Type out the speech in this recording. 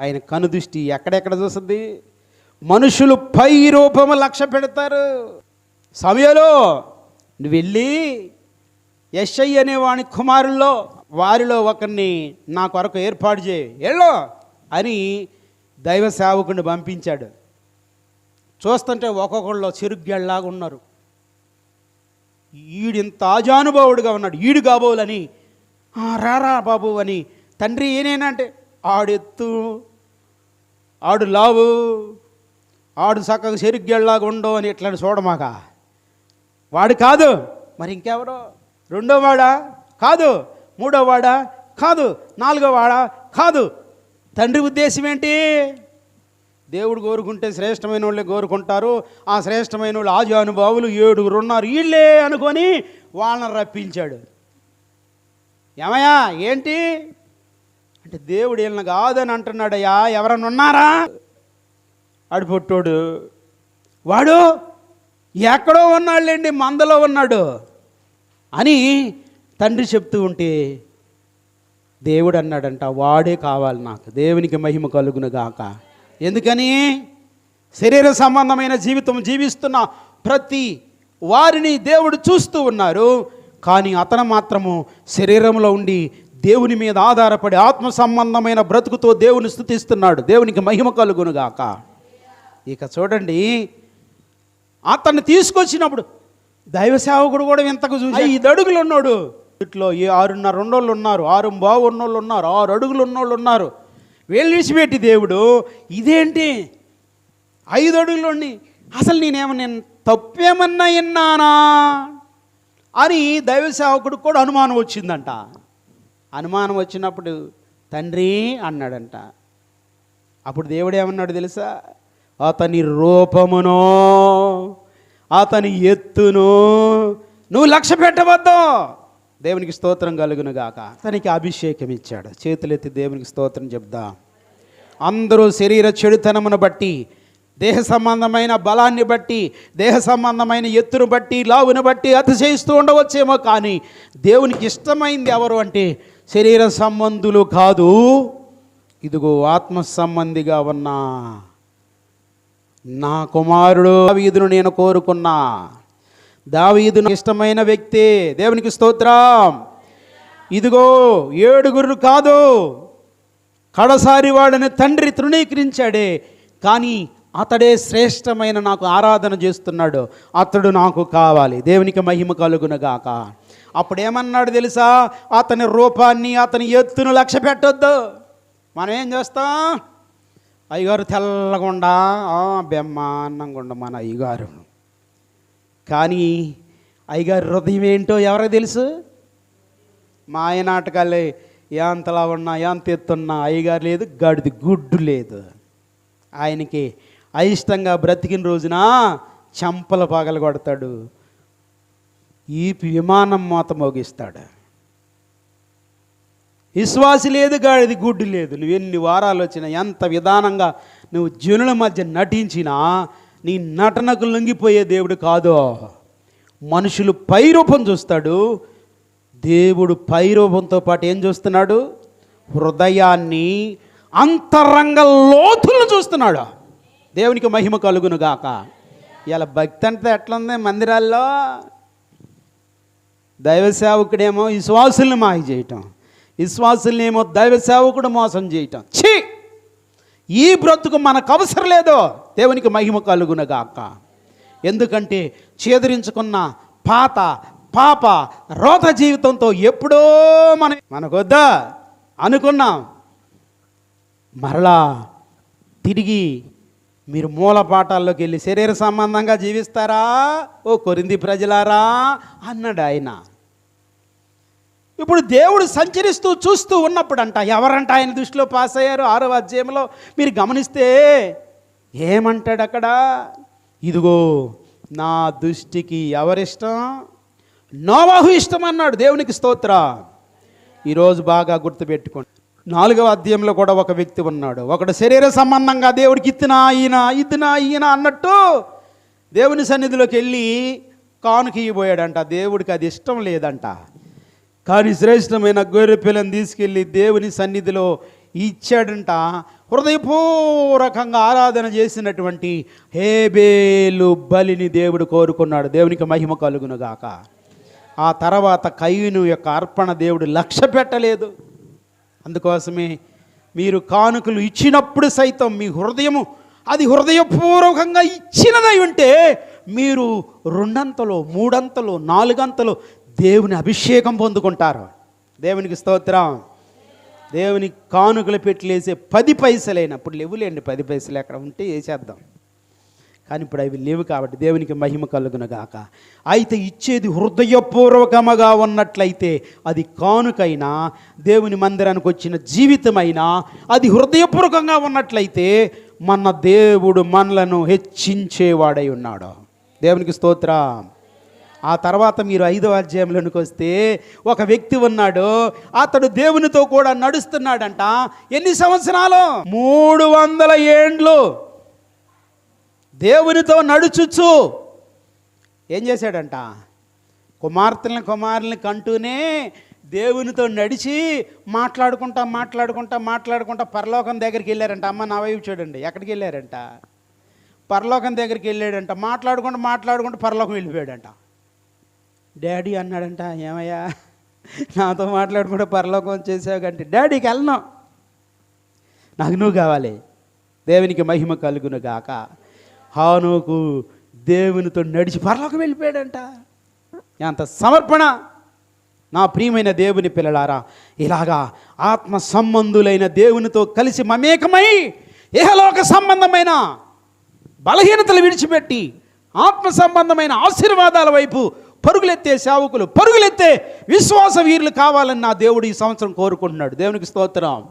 ఆయన కనుదృష్టి ఎక్కడెక్కడ చూస్తుంది? మనుషులు పై రూపము లక్ష్య పెడతారు. సమయంలో నువ్వు వెళ్ళి యశై అనే వాని కుమారుల్లో వారిలో ఒకరిని నా కొరకు ఏర్పాటు చేయి. వెళ్ళు అని దైవ సేవకుని పంపించాడు. చూస్తుంటే ఒక్కొక్కళ్ళు చెరుగ్గెళ్ళలాగా ఉన్నారు. ఈడింత ఆజానుభావుడుగా ఉన్నాడు. ఈడు కాబోలని "ఆ, రారా బాబు అని. తండ్రి ఏనేనంటే ఆడెత్తు ఆడు లావు ఆడు చక్కగా చెరుగ్గెళ్ళలాగా ఉండవు అని ఇట్లాంటి చూడమాక వాడు కాదు. మరి ఇంకెవరో? రెండో వాడా? కాదు. మూడో వాడా? కాదు. నాలుగో వాడా? కాదు. తండ్రి ఉద్దేశం ఏంటి? దేవుడు కోరుకుంటే శ్రేష్టమైన వాళ్ళే కోరుకుంటారు. ఆ శ్రేష్టమైన వాళ్ళు ఆజు అనుభావులు ఏడుగురు ఉన్నారు. వీళ్ళే అనుకొని వాళ్ళని రప్పించాడు. ఏమయ్యా? ఏంటి? అంటే దేవుడు వీళ్ళని కాదని అంటున్నాడయ్యా ఎవరన్నా ఉన్నారా? ఆడు పొట్టోడు వాడు ఎక్కడో ఉన్నాళ్ళండి మందలో ఉన్నాడు అని తండ్రి చెప్తూ ఉంటే దేవుడు అన్నాడంట వాడే కావాలి నాకు దేవునికి మహిమ కలుగును గాక. ఎందుకని? శరీర సంబంధమైన జీవితం జీవిస్తున్న ప్రతి వారిని దేవుడు చూస్తూ ఉన్నారు. కానీ అతను మాత్రము శరీరంలో ఉండి దేవుని మీద ఆధారపడి ఆత్మ సంబంధమైన బ్రతుకుతో దేవుని స్థుతిస్తున్నాడు. దేవునికి మహిమ కలుగును గాక ఇక చూడండి అతన్ని తీసుకొచ్చినప్పుడు దైవ సేవకుడు కూడా ఇంతకు చూసి ఐదు అడుగులు ఉన్నాడు. ఇట్లో ఏ ఆరున్నర ఉన్నోళ్ళు ఉన్నారు ఆరు బావు ఉన్నోళ్ళు ఉన్నారు ఆరు అడుగులు ఉన్నోళ్ళు ఉన్నారు. వీళ్ళు విడిచిపెట్టి దేవుడు ఇదేంటి? ఐదు అడుగులోని అసలు నేనేమో నేను తప్పేమన్నా విన్నానా? అని దైవ సేవకుడు కూడా అనుమానం వచ్చిందంట. అనుమానం వచ్చినప్పుడు తండ్రి అన్నాడంట. అప్పుడు దేవుడు ఏమన్నాడు తెలుసా? అతని రూపమును అతని ఎత్తును నువ్వు లక్ష్య పెట్టవద్దు. దేవునికి స్తోత్రం కలుగును గాక. అతనికి అభిషేకం ఇచ్చాడు. చేతులెత్తి దేవునికి స్తోత్రం చెప్దాం. అందరూ శరీర చెడుతనమును బట్టి దేహ సంబంధమైన బలాన్ని బట్టి దేహ సంబంధమైన ఎత్తును బట్టి లావును బట్టి అతిశయిస్తూ ఉండవచ్చేమో కానీ దేవునికి ఇష్టమైంది ఎవరు అంటే శరీర సంబంధులు కాదు. ఇదిగో ఆత్మ సంబంధిగా ఉన్న నా కుమారుడు దావీదును నేను కోరుకున్నా. దావీదు ఇష్టమైన వ్యక్తి దేవునికి స్తోత్రం. ఇదిగో ఏడుగురు కాదు కడసారి వాడని తండ్రి తృణీకరించాడే కానీ అతడే శ్రేష్టమైన నాకు ఆరాధన చేస్తున్నాడు. అతడు నాకు కావాలి. దేవునికి మహిమ కలుగునగాక. అప్పుడు ఏమన్నాడు తెలుసా? అతని రూపాన్ని అతని ఎత్తును లక్ష్య పెట్టొద్దు. మనం ఏం చేస్తాం? అయ్యగారు తెల్లగుండా ఆ, బెమ్మాన్నంగా ఉండ మన అయ్యగారు. కానీ అయ్యగారు హృదయం ఏంటో ఎవరికి తెలుసు? మాయ నాటకాలే యాంతలా ఉన్నా యాంత ఎత్తున్నా అయ్యగారు లేదు గడిది గుడ్డు లేదు. ఆయనకి అయిష్టంగా బ్రతికిన రోజున చంపల పగల కొడతాడు. ఈ విమానం మూత మోగిస్తాడు. విశ్వాసి లేదు గాడిది గుడ్డు లేదు. నువ్వు ఎన్ని వారాలు వచ్చినా ఎంత విధానంగా నువ్వు జనుల మధ్య నటించినా నీ నటనకు లొంగిపోయే దేవుడు కాదు. మనుషులు పైరూపం చూస్తాడు. దేవుడు పైరూపంతో పాటు ఏం చూస్తున్నాడు? హృదయాన్ని అంతరంగ లోతులను చూస్తున్నాడు. దేవునికి మహిమ కలుగునుగాక. ఇలా భక్తి అంటే ఎట్లుంది మందిరాల్లో? దైవ సేవకుడేమో విశ్వాసుల్ని మాయ చేయటం. విశ్వాసుల్నేమో దైవ సేవకుడు మోసం చేయటం. ఛీ! ఈ బ్రతుకు మనకు అవసరం లేదు. దేవునికి మహిమ కలుగునగాక. ఎందుకంటే చేదరించుకున్న పాత పాప రోత జీవితంతో ఎప్పుడో మన మనకొద్దా? అనుకున్నాం. మరలా తిరిగి మీరు మూల పాఠాల్లోకి వెళ్ళి శరీర సంబంధంగా జీవిస్తారా? ఓ కొరింది ప్రజలారా? అన్నాడు ఆయన. ఇప్పుడు దేవుడు సంచరిస్తూ చూస్తూ ఉన్నప్పుడంట ఎవరంట ఆయన దృష్టిలో పాస్ అయ్యారు? ఆరో అధ్యాయంలో మీరు గమనిస్తే ఏమంటాడు అక్కడ? ఇదిగో నా దృష్టికి ఎవరిష్టం? నోవాహు ఇష్టం అన్నాడు దేవునికి స్తోత్ర. ఈరోజు బాగా గుర్తుపెట్టుకోండి. నాలుగవ అధ్యాయంలో కూడా ఒక వ్యక్తి ఉన్నాడు. ఒకడు శరీర సంబంధంగా దేవుడికి ఇత్తినా ఈయన ఇత్తినా ఈయన అన్నట్టు దేవుని సన్నిధిలోకి వెళ్ళి కానుక ఇవ్వబోయాడంట. దేవుడికి అది ఇష్టం లేదంట. కానీ శ్రేష్టమైన గొర్రె పిల్లని తీసుకెళ్ళి దేవుని సన్నిధిలో ఇచ్చాడంట. హృదయపూర్వకంగా ఆరాధన చేసినటువంటి హేబేలు బలిని దేవుడు కోరుకున్నాడు. దేవునికి మహిమ కలుగునుగాక. ఆ తర్వాత కయ్యను యొక్క అర్పణ దేవుడు లక్ష్య పెట్టలేదు. అందుకోసమే మీరు కానుకలు ఇచ్చినప్పుడు సైతం మీ హృదయము అది హృదయపూర్వకంగా ఇచ్చినదై ఉంటే మీరు రెండంతలో మూడంతలో నాలుగంతలో దేవుని అభిషేకం పొందుకుంటారు. దేవునికి స్తోత్రం. దేవుని కానుకలు పెట్టలేసే పది పైసలైనప్పుడు లేవులేండి పది పైసలు ఎక్కడ ఉంటే వేసేద్దాం. కానీ ఇప్పుడు అవి లేవు కాబట్టి దేవునికి మహిమ కలుగునగాక. అయితే ఇచ్చేది హృదయపూర్వకముగా ఉన్నట్లయితే అది కానుకైనా దేవుని మందిరానికి వచ్చిన జీవితమైనా అది హృదయపూర్వకంగా ఉన్నట్లయితే మన దేవుడు మనలను హెచ్చించేవాడై ఉన్నాడు. దేవునికి స్తోత్ర. ఆ తర్వాత మీరు ఐదవ అధ్యాయంలోనికి వస్తే ఒక వ్యక్తి ఉన్నాడు అతడు దేవునితో కూడా నడుస్తున్నాడంట. ఎన్ని సంవత్సరాలు? మూడు వందల ఏండ్లు. దేవునితో నడుచుచు. ఏం చేశాడంట? కుమార్తెలను కుమారుల్ని కంటూనే దేవునితో నడిచి మాట్లాడుకుంటా మాట్లాడుకుంటా మాట్లాడుకుంటా పరలోకం దగ్గరికి వెళ్ళారంట. అమ్మ నా వైపు చూడండి. ఎక్కడికి వెళ్ళారంట? పరలోకం దగ్గరికి వెళ్ళాడంట. మాట్లాడుకుంటూ మాట్లాడుకుంటూ పరలోకం వెళ్ళిపోయాడంట. డాడీ అన్నాడంట ఏమయ్యా? నాతో మాట్లాడుకుంటూ పరలోకం వచ్చేసావు కంటే డాడీకి వెళ్ళను. నాకు నువ్వు కావాలి. దేవునికి మహిమ కలుగును గాక. హానుకు దేవునితో నడిచి పరలోకి వెళ్ళిపోయాడంట. ఎంత సమర్పణ! నా ప్రియమైన దేవుని పిల్లలారా ఇలాగా ఆత్మ సంబంధులైన దేవునితో కలిసి మమేకమై ఏహలోక సంబంధమైన బలహీనతలు విడిచిపెట్టి ఆత్మ సంబంధమైన ఆశీర్వాదాల వైపు పరుగులెత్తే సేవకులు పరుగులెత్తే విశ్వాస వీరులు కావాలని నా దేవుడు ఈ సంవత్సరం కోరుకుంటున్నాడు. దేవునికి స్తోత్రం.